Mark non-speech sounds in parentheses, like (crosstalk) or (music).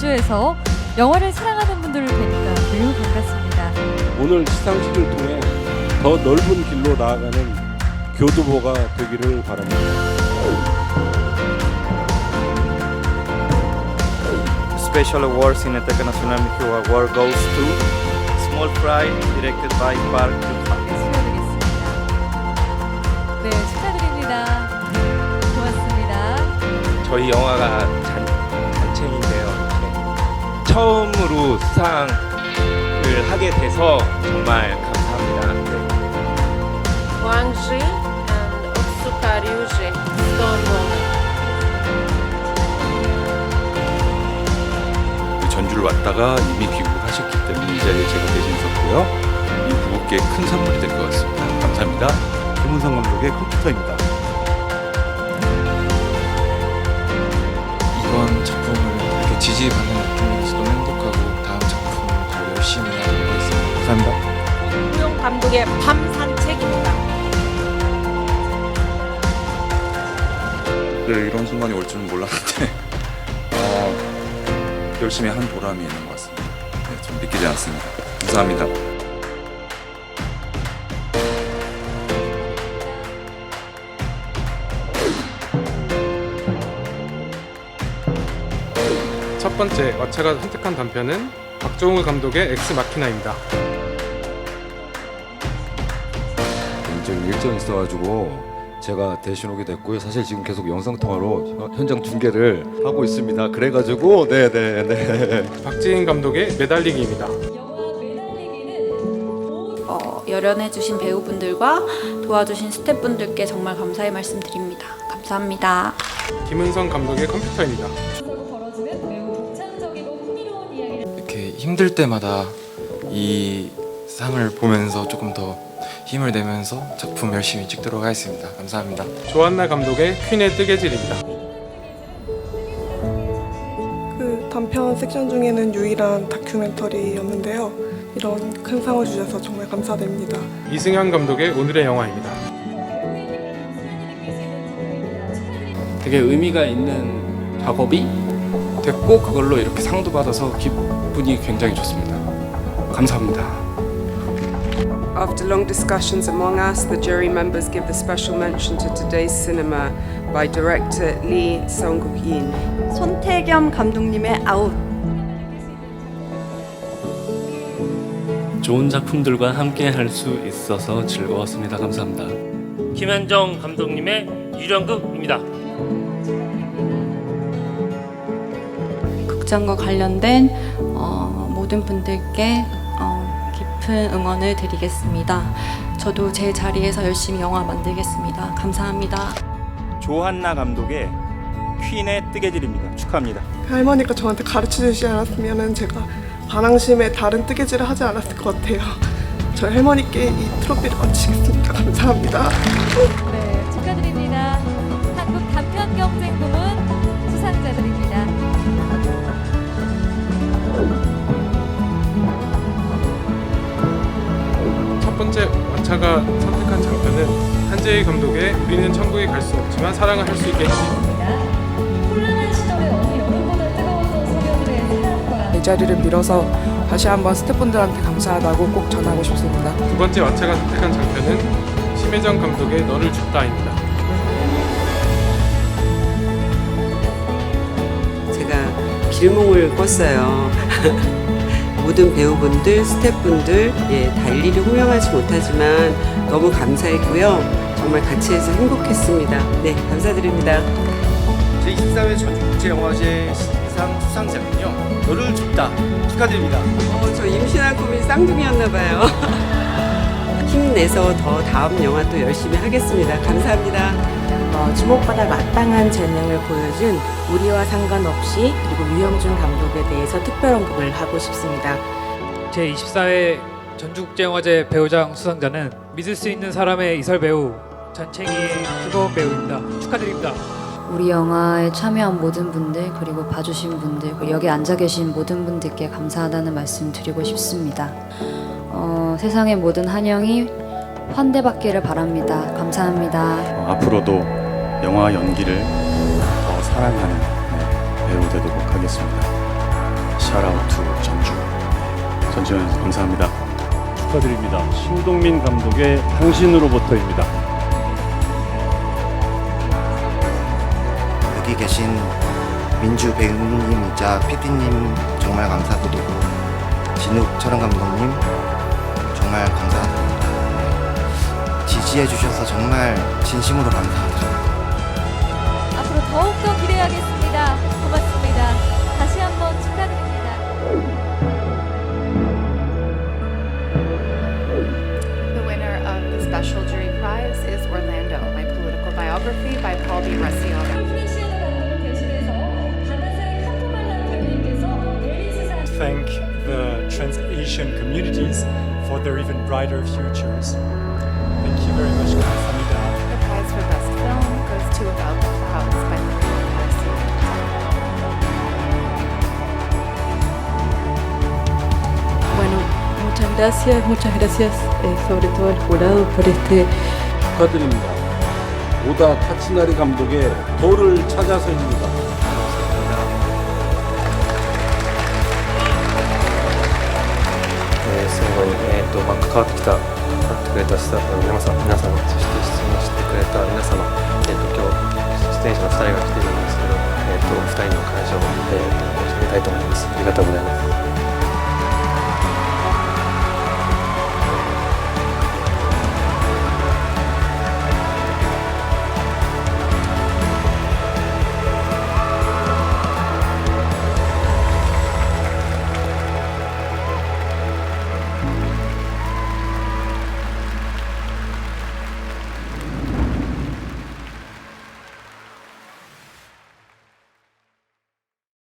스튜디오에서 영화를 사랑하는 분들을 뵈니까 매우 반갑습니다. 오늘 시상식을 통해 더 넓은 길로 나아가는 교두보가 되기를 바랍니다. Special award Cineteca Nacional Mexicana Award goes to Small Fry, directed by Park Joon-han. 네, 수여드리겠습니다. 네, 축하드립니다. 고맙습니다. 저희 영화가 처음으로 수상을 하게 돼서 정말 감사합니다. 네. And Otsuka Ryuji, Stone Woman. 전주를 왔다가 이미 귀국을 하셨기 때문에 이 자리에 제가 대신 섰고요. 이 부부께 큰 선물이 될 것 같습니다. 감사합니다. 김은성 감독의 컴퓨터입니다. 이번 작품을 이렇게 지지받는 느낌에 감독의 밤 산책입니다. 네, 이런 순간이 올 줄은 몰랐는데 (laughs) 어, 열심히 한 보람이 있는 것 같습니다. 네, 좀 믿기지 않습니다. 감사합니다. 첫 번째 와차가 선택한 단편은 박정우 감독의 엑스 마키나입니다. 개인적인 일정이 있어가지고 제가 대신 오게 됐고요. 사실 지금 계속 영상 통화로 현- 현장 중계를 하고 있습니다. 그래가지고 네네네. 박지인 감독의 매달리기입니다. 어, 열연해주신 배우분들과 도와주신 스태프분들께 정말 감사의 말씀드립니다. 감사합니다. 김은성 감독의 컴퓨터입니다. 이렇게 힘들 때마다 이 상을 보면서 조금 더 힘을 내면서 작품 열심히 찍도록 하겠습니다. 감사합니다. 조한나 감독의 퀸의 뜨개질입니다. 그 단편 섹션 중에는 유일한 다큐멘터리였는데요. 이런 큰 상을 주셔서 정말 감사드립니다. 이승현 감독의 오늘의 영화입니다. 되게 의미가 있는 작업이 됐고 그걸로 이렇게 상도 받아서 기분이 굉장히 좋습니다. 감사합니다. After long discussions among us, the jury members give the special mention to today's cinema by director Lee Sung-yin. 손태겸 감독님의 아웃. 좋은 작품들과 함께 할 수 있어서 즐거웠습니다. 감사합니다. 김현정 감독님의 유령극입니다. 극장과 관련된 어, 모든 분들께 어, 깊은 응원을 드리겠습니다. 저도 제 자리에서 열심히 영화 만들겠습니다. 감사합니다. 조한나 감독의 퀸의 뜨개질입니다. 축하합니다. 할머니가 저한테 가르쳐 주시지 않았으면 제가 반항심에 다른 뜨개질을 하지 않았을 것 같아요. 저희 할머니께 이 트로피를 바치겠습니다. 감사합니다. 네, 축하드립니다. 한국 단편 경쟁 부문 수상자들입니다. 와차가 선택한 장편은 한재희 감독의 우리는 천국에 갈 수 없지만 사랑을 할 수 있게 해주십니다. 혼란한 시절에 어느 여름보다 뜨거웠던 소녀들의 사랑과 이 자리를 빌어서 다시 한번 스태프분들한테 감사하다고 꼭 전하고 싶습니다. 두 번째 와차가 선택한 장편은 심혜정 감독의 너를 줍다입니다. 제가 길몽을 꿨어요. (laughs) 모든 배우분들, 스태프분들, 예, 다 일일이 호명하지 못하지만 너무 감사했고요. 정말 같이 해서 행복했습니다. 네, 감사드립니다. 제23회 전주국제영화제 시상 수상자는요. 너를 줍다. 축하드립니다. 어, 저 임신한 꿈이 쌍둥이였나 봐요. (laughs) 힘내서 더 다음 영화 또 열심히 하겠습니다. 감사합니다. 어, 주목받아 마땅한 재능을 보여준 우리와 상관없이 그리고 유영준 감독에 대해서 특별 언급을 하고 싶습니다. 제24회 전주국제영화제 배우장 수상자는 믿을 수 있는 사람의 이설 배우 전챙이의 김호원 배우입니다. 축하드립니다. 우리 영화에 참여한 모든 분들 그리고 봐주신 분들 그리고 여기 앉아 계신 모든 분들께 감사하다는 말씀 드리고 싶습니다. 어, 세상의 모든 한영이 환대받기를 바랍니다. 감사합니다. 어, 앞으로도 영화 연기를 더 사랑하는 네, 배우 되도록 하겠습니다. 샤라우트 전주. 전지현 감사합니다. 축하드립니다. 신동민 감독의 당신으로부터입니다. 여기 계신 민주 배우님이자 PD님 정말 감사드리고 진욱 촬영 감독님 정말 감사드립니다. 네. 지지해 주셔서 정말 진심으로 감사드립니다. 앞으로 더욱더 Thank the trans Asian communities for their even brighter futures. Thank you very much. 감사합니다. The prize for best film goes to About the Clouds by Maria Garcia. Bueno, muchas gracias, muchas gracias eh, sobre todo al jurado por este 축하드립니다. 오다 타치나리 감독의 돌을 찾아서입니다. 関わってきた関わってくれたスタッフの皆さん皆様そして質問してくれた皆様、えー、と今日出演者の2人が来ているんですけど、えー、と2人の会場を、えー、と締めたいと思います。ありがとうございます。